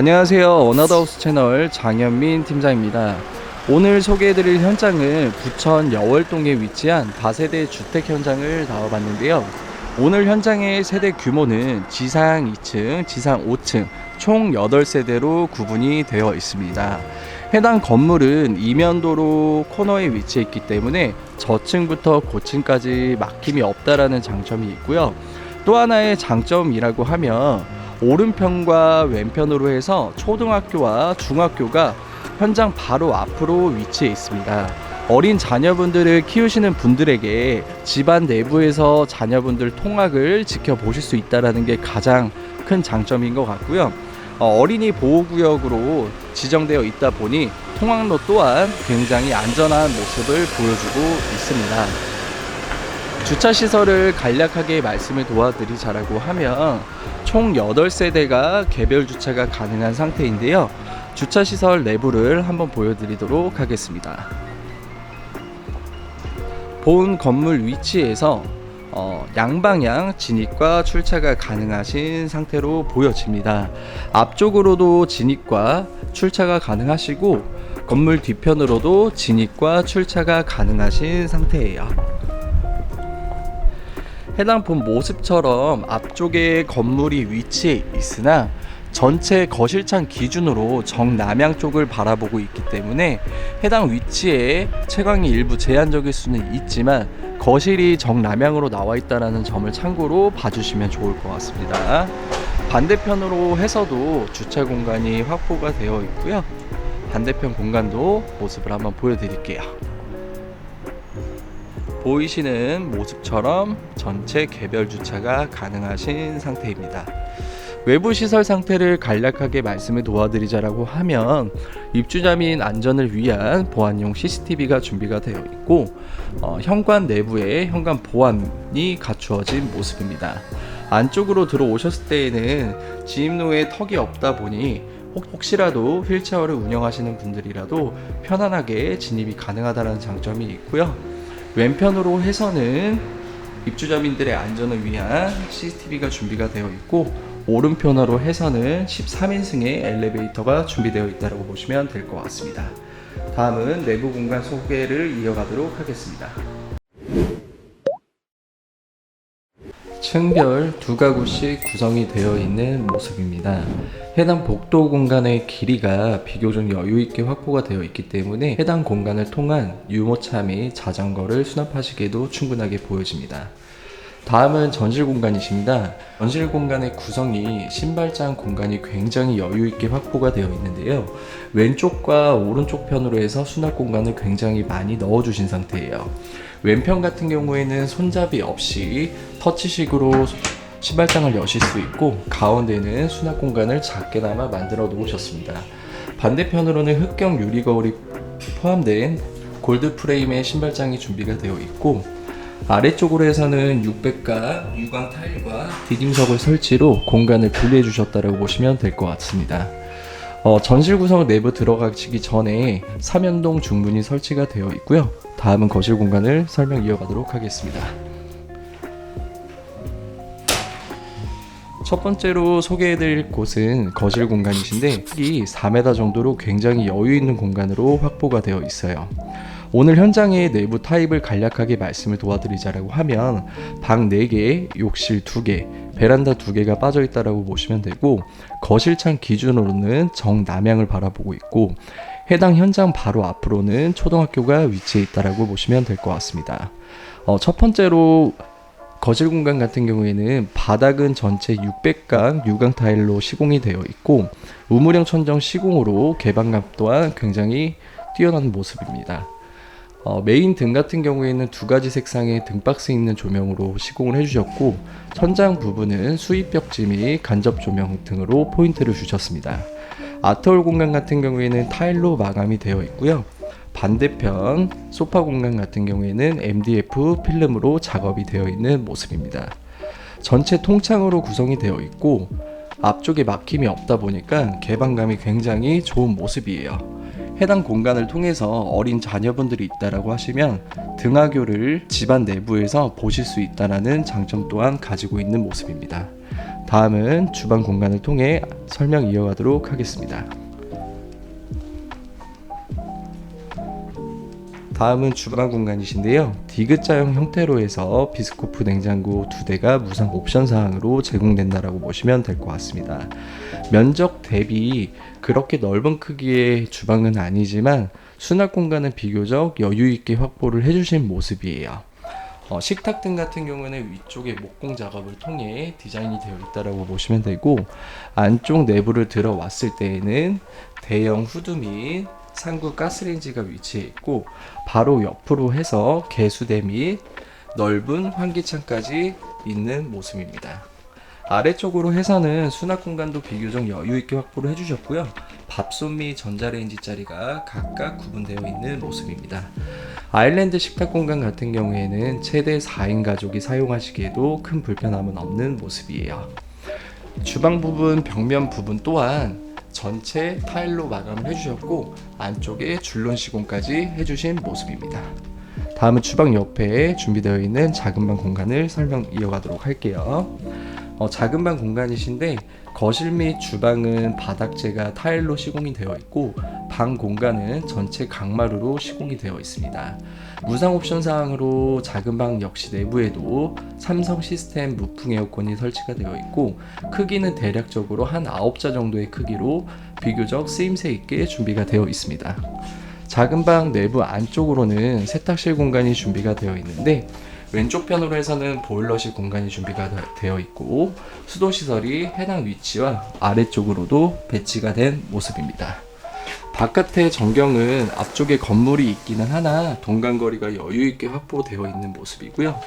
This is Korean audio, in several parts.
안녕하세요. 어나더하우스 채널 장현민 팀장입니다. 오늘 소개해드릴 현장은 부천 여월동에 위치한 다세대 주택 현장을 나와봤는데요. 오늘 현장의 세대 규모는 지상 2층, 지상 5층, 총 8세대로 구분이 되어 있습니다. 해당 건물은 이면도로 코너에 위치해 있기 때문에 저층부터 고층까지 막힘이 없다라는 장점이 있고요. 또 하나의 장점이라고 하면 오른편과 왼편으로 해서 초등학교와 중학교가 현장 바로 앞으로 위치해 있습니다. 어린 자녀분들을 키우시는 분들에게 집안 내부에서 자녀분들 통학을 지켜보실 수 있다는 게 가장 큰 장점인 것 같고요. 어, 어린이 보호구역으로 지정되어 있다 보니 통학로 또한 굉장히 안전한 모습을 보여주고 있습니다. 주차 시설을 간략하게 말씀을 도와드리자라고 하면 총 8세대가 개별 주차가 가능한 상태인데요. 주차 시설 내부를 한번 보여드리도록 하겠습니다. 본 건물 위치에서 어, 양방향 진입과 출차가 가능하신 상태로 보여집니다. 앞쪽으로도 진입과 출차가 가능하시고 건물 뒤편으로도 진입과 출차가 가능하신 상태예요. 해당 본 모습처럼 앞쪽에 건물이 위치해 있으나 전체 거실창 기준으로 정남향 쪽을 바라보고 있기 때문에 해당 위치에 채광이 일부 제한적일 수는 있지만 거실이 정남향으로 나와 있다는 점을 참고로 봐주시면 좋을 것 같습니다. 반대편으로 해서도 주차 공간이 확보가 되어 있고요. 반대편 공간도 모습을 한번 보여드릴게요. 보이시는 모습처럼 전체 개별 주차가 가능하신 상태입니다. 외부 시설 상태를 간략하게 말씀을 도와드리자라고 하면 입주자 및 안전을 위한 보안용 CCTV가 준비가 되어 있고 어, 현관 내부에 현관 보안이 갖추어진 모습입니다. 안쪽으로 들어오셨을 때에는 진입로에 턱이 없다 보니 혹- 혹시라도 휠체어를 운영하시는 분들이라도 편안하게 진입이 가능하다는 장점이 있고요. 왼편으로 해서는 입주자민들의 안전을 위한 CCTV가 준비가 되어 있고 오른편으로 해서는 13인승의 엘리베이터가 준비되어 있다고 보시면 될 것 같습니다. 다음은 내부 공간 소개를 이어가도록 하겠습니다. 층별 두 가구씩 구성이 되어 있는 모습입니다. 해당 복도 공간의 길이가 비교적 여유 있게 확보가 되어 있기 때문에 해당 공간을 통한 유모차 및 자전거를 수납하시기에도 충분하게 보여집니다. 다음은 전실 공간이십니다. 전실 공간의 구성이 신발장 공간이 굉장히 여유 있게 확보가 되어 있는데요. 왼쪽과 오른쪽 편으로 해서 수납 공간을 굉장히 많이 넣어 주신 상태예요. 왼편 같은 경우에는 손잡이 없이 터치식으로 신발장을 여실 수 있고 가운데는 수납 공간을 작게나마 만들어 놓으셨습니다. 반대편으로는 흑경 유리 거울이 포함된 골드 프레임의 신발장이 준비가 되어 있고 아래쪽으로 해서는 600가 유광 타일과 디딤석을 설치로 공간을 분리해 주셨다고 보시면 될 것 같습니다. 어, 전실 구성 내부 들어가시기 전에 삼연동 중문이 설치가 되어 있고요. 다음은 거실 공간을 설명 이어가도록 하겠습니다. 첫 번째로 소개해드릴 곳은 거실 공간이신데 크기 4m 정도로 굉장히 여유 있는 공간으로 확보가 되어 있어요. 오늘 현장의 내부 타입을 간략하게 말씀을 도와드리자라고 하면 방 4개, 욕실 2개, 베란다 2개가 빠져 있다라고 보시면 되고 거실창 기준으로는 정남향을 바라보고 있고 해당 현장 바로 앞으로는 초등학교가 위치해 있다라고 보시면 될 것 같습니다. 어, 첫 번째로 거실 공간 같은 경우에는 바닥은 전체 600강 유광 타일로 시공이 되어 있고 우물형 천정 시공으로 개방감 또한 굉장히 뛰어난 모습입니다. 어, 메인 등 같은 경우에는 두 가지 색상의 등박스 있는 조명으로 시공을 해주셨고 천장 부분은 수입 벽지 및 간접 조명 등으로 포인트를 주셨습니다. 아트홀 공간 같은 경우에는 타일로 마감이 되어 있고요. 반대편 소파 공간 같은 경우에는 MDF 필름으로 작업이 되어 있는 모습입니다. 전체 통창으로 구성이 되어 있고 앞쪽에 막힘이 없다 보니까 개방감이 굉장히 좋은 모습이에요. 해당 공간을 통해서 어린 자녀분들이 있다라고 하시면 등하교를 집안 내부에서 보실 수 있다라는 장점 또한 가지고 있는 모습입니다. 다음은 주방 공간을 통해 설명 이어가도록 하겠습니다. 다음은 주방 공간이신데요. 디귿자형 형태로 해서 비스코프 냉장고 두 대가 무상 옵션 사항으로 제공된다라고 보시면 될 것 같습니다. 면적 대비 그렇게 넓은 크기의 주방은 아니지만 수납 공간은 비교적 여유 있게 확보를 해주신 모습이에요. 어, 식탁 등 같은 경우는 위쪽에 목공 작업을 통해 디자인이 되어 있다라고 보시면 되고 안쪽 내부를 들어왔을 때에는 대형 후드 및 상구 가스레인지가 위치해 있고 바로 옆으로 해서 개수대 및 넓은 환기창까지 있는 모습입니다. 아래쪽으로 해서는 수납 공간도 비교적 여유 있게 확보를 해주셨고요. 밥솥 및 전자레인지 자리가 각각 구분되어 있는 모습입니다. 아일랜드 식탁 공간 같은 경우에는 최대 4인 가족이 사용하시기에도 큰 불편함은 없는 모습이에요. 주방 부분 벽면 부분 또한 전체 타일로 마감을 해주셨고 안쪽에 줄눈 시공까지 해주신 모습입니다. 다음은 주방 옆에 준비되어 있는 작은 방 공간을 설명 이어가도록 할게요. 어, 작은 방 공간이신데 거실 및 주방은 바닥재가 타일로 시공이 되어 있고 방 공간은 전체 강마루로 시공이 되어 있습니다. 무상 옵션 사항으로 작은 방 역시 내부에도 삼성 시스템 무풍 에어컨이 설치가 되어 있고 크기는 대략적으로 한 9자 정도의 크기로 비교적 쓰임새 있게 준비가 되어 있습니다. 작은 방 내부 안쪽으로는 세탁실 공간이 준비가 되어 있는데 왼쪽 편으로 해서는 보일러실 공간이 준비가 되어 있고 수도 시설이 해당 위치와 아래쪽으로도 배치가 된 모습입니다. 바깥의 전경은 앞쪽에 건물이 있기는 하나 동간거리가 여유 있게 확보되어 있는 모습이고요.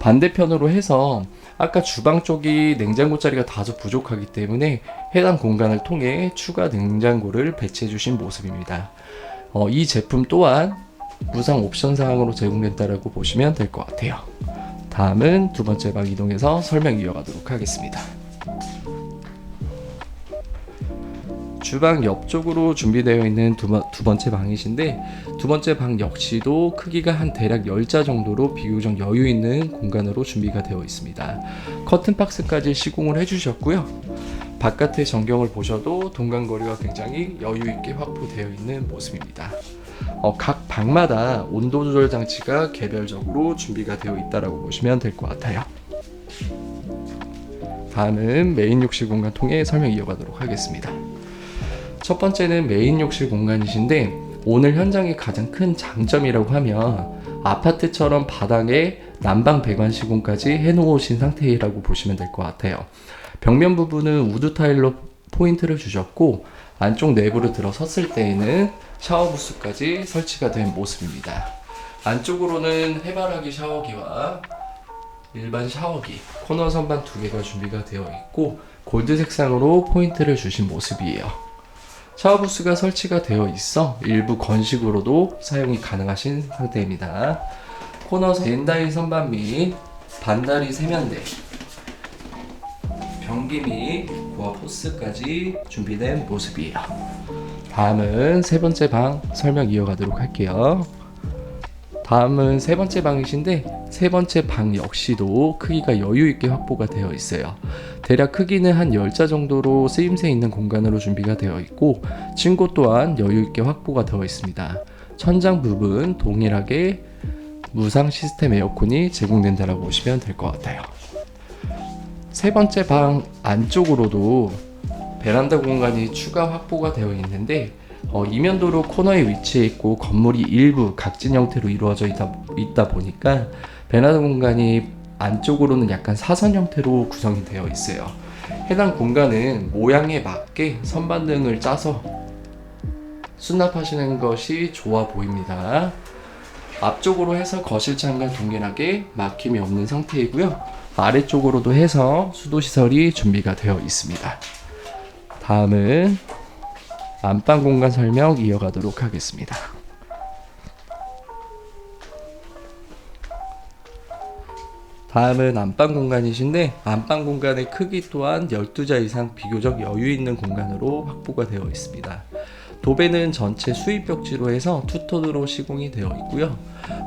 반대편으로 해서 아까 주방 쪽이 냉장고 자리가 다소 부족하기 때문에 해당 공간을 통해 추가 냉장고를 배치해 주신 모습입니다. 어, 이 제품 또한 무상 옵션 사항으로 제공된다라고 보시면 될 것 같아요. 다음은 두 번째 방 이동해서 설명 이어가도록 하겠습니다. 주방 옆쪽으로 준비되어 있는 두, 번, 두 번째 방이신데 두 번째 방 역시도 크기가 한 대략 10자 정도로 비교적 여유 있는 공간으로 준비가 되어 있습니다. 커튼 박스까지 시공을 해주셨고요. 바깥의 전경을 보셔도 동간 거리가 굉장히 여유 있게 확보되어 있는 모습입니다. 어, 각 방마다 온도 조절 장치가 개별적으로 준비가 되어 있다라고 보시면 될 것 같아요. 다음은 메인 욕실 공간 통해 설명 이어가도록 하겠습니다. 첫 번째는 메인 욕실 공간이신데 오늘 현장의 가장 큰 장점이라고 하면 아파트처럼 바닥에 난방 배관 시공까지 해놓으신 상태라고 보시면 될 것 같아요. 벽면 부분은 우드 타일로 포인트를 주셨고 안쪽 내부를 들어섰을 때에는 샤워 부스까지 설치가 된 모습입니다. 안쪽으로는 해바라기 샤워기와 일반 샤워기, 코너 선반 두 개가 준비가 되어 있고 골드 색상으로 포인트를 주신 모습이에요. 샤워 부스가 설치가 되어 있어 일부 건식으로도 사용이 가능하신 상태입니다. 코너 젠다이 선반 및 반다리 세면대, 변기 및 고압 호스까지 준비된 모습이에요. 다음은 세 번째 방 설명 이어가도록 할게요. 다음은 세 번째 방이신데 세 번째 방 역시도 크기가 여유 있게 확보가 되어 있어요. 대략 크기는 한 10자 정도로 쓰임새 있는 공간으로 준비가 되어 있고 층고 또한 여유 있게 확보가 되어 있습니다. 천장 부분 동일하게 무상 시스템 에어컨이 제공된다고 보시면 될 것 같아요. 세 번째 방 안쪽으로도 베란다 공간이 추가 확보가 되어 있는데 어, 이면도로 코너에 위치해 있고 건물이 일부 각진 형태로 이루어져 있다, 있다 보니까 베란다 공간이 안쪽으로는 약간 사선 형태로 구성이 되어 있어요. 해당 공간은 모양에 맞게 선반등을 짜서 수납하시는 것이 좋아 보입니다. 앞쪽으로 해서 거실 창과 동일하게 막힘이 없는 상태이고요. 아래쪽으로도 해서 수도 시설이 준비가 되어 있습니다. 다음은 안방 공간 설명 이어가도록 하겠습니다. 다음은 안방 공간이신데 안방 공간의 크기 또한 12자 이상 비교적 여유 있는 공간으로 확보가 되어 있습니다. 도배는 전체 수입 벽지로 해서 투톤으로 시공이 되어 있고요.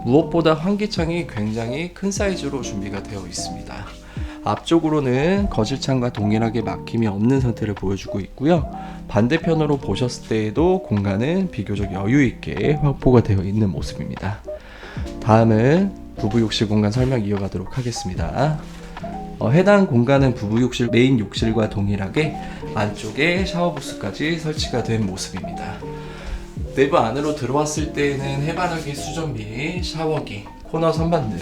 무엇보다 환기창이 굉장히 큰 사이즈로 준비가 되어 있습니다. 앞쪽으로는 거실창과 동일하게 막힘이 없는 상태를 보여주고 있고요. 반대편으로 보셨을 때에도 공간은 비교적 여유 있게 확보가 되어 있는 모습입니다. 다음은 부부 욕실 공간 설명 이어가도록 하겠습니다. 어, 해당 공간은 부부 욕실 메인 욕실과 동일하게 안쪽에 샤워 부스까지 설치가 된 모습입니다. 내부 안으로 들어왔을 때에는 해바라기 수전 및 샤워기, 코너 선반 등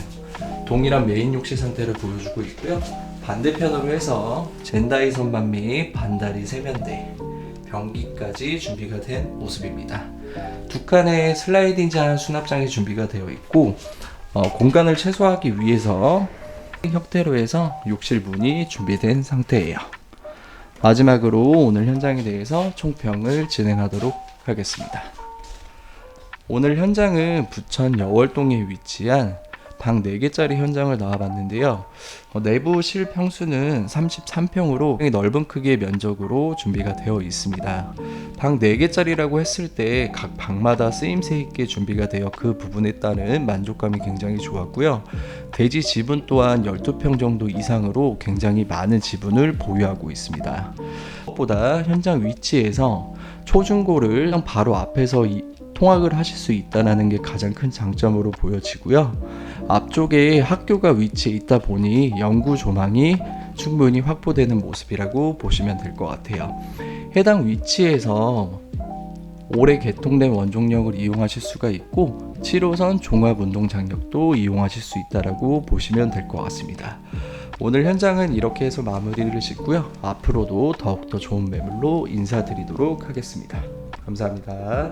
동일한 메인 욕실 상태를 보여주고 있고요. 반대편으로 해서 젠다이 선반 및 반다리 세면대, 변기까지 준비가 된 모습입니다. 두 칸의 슬라이딩 잔 수납장이 준비가 되어 있고 어, 공간을 최소화하기 위해서 형태로 해서 욕실 문이 준비된 상태예요. 마지막으로 오늘 현장에 대해서 총평을 진행하도록 하겠습니다. 오늘 현장은 부천 여월동에 위치한 방 4개짜리 현장을 나와봤는데요. 어, 내부 실 평수는 33평으로 넓은 크기의 면적으로 준비가 되어 있습니다. 방 4개짜리라고 했을 때 각 방마다 쓰임새 있게 준비가 되어 그 부분에 따른 만족감이 굉장히 좋았고요. 대지 지분 또한 12평 정도 이상으로 굉장히 많은 지분을 보유하고 있습니다. 무엇보다 현장 위치에서 초중고를 바로 앞에서 이- 통학을 하실 수 있다는 게 가장 큰 장점으로 보여지고요. 앞쪽에 학교가 위치해 있다 보니 연구 조망이 충분히 확보되는 모습이라고 보시면 될 것 같아요. 해당 위치에서 올해 개통된 원종역을 이용하실 수가 있고 7호선 종합운동장역도 이용하실 수 있다라고 보시면 될 것 같습니다. 오늘 현장은 이렇게 해서 마무리를 짓고요. 앞으로도 더욱더 좋은 매물로 인사드리도록 하겠습니다. 감사합니다.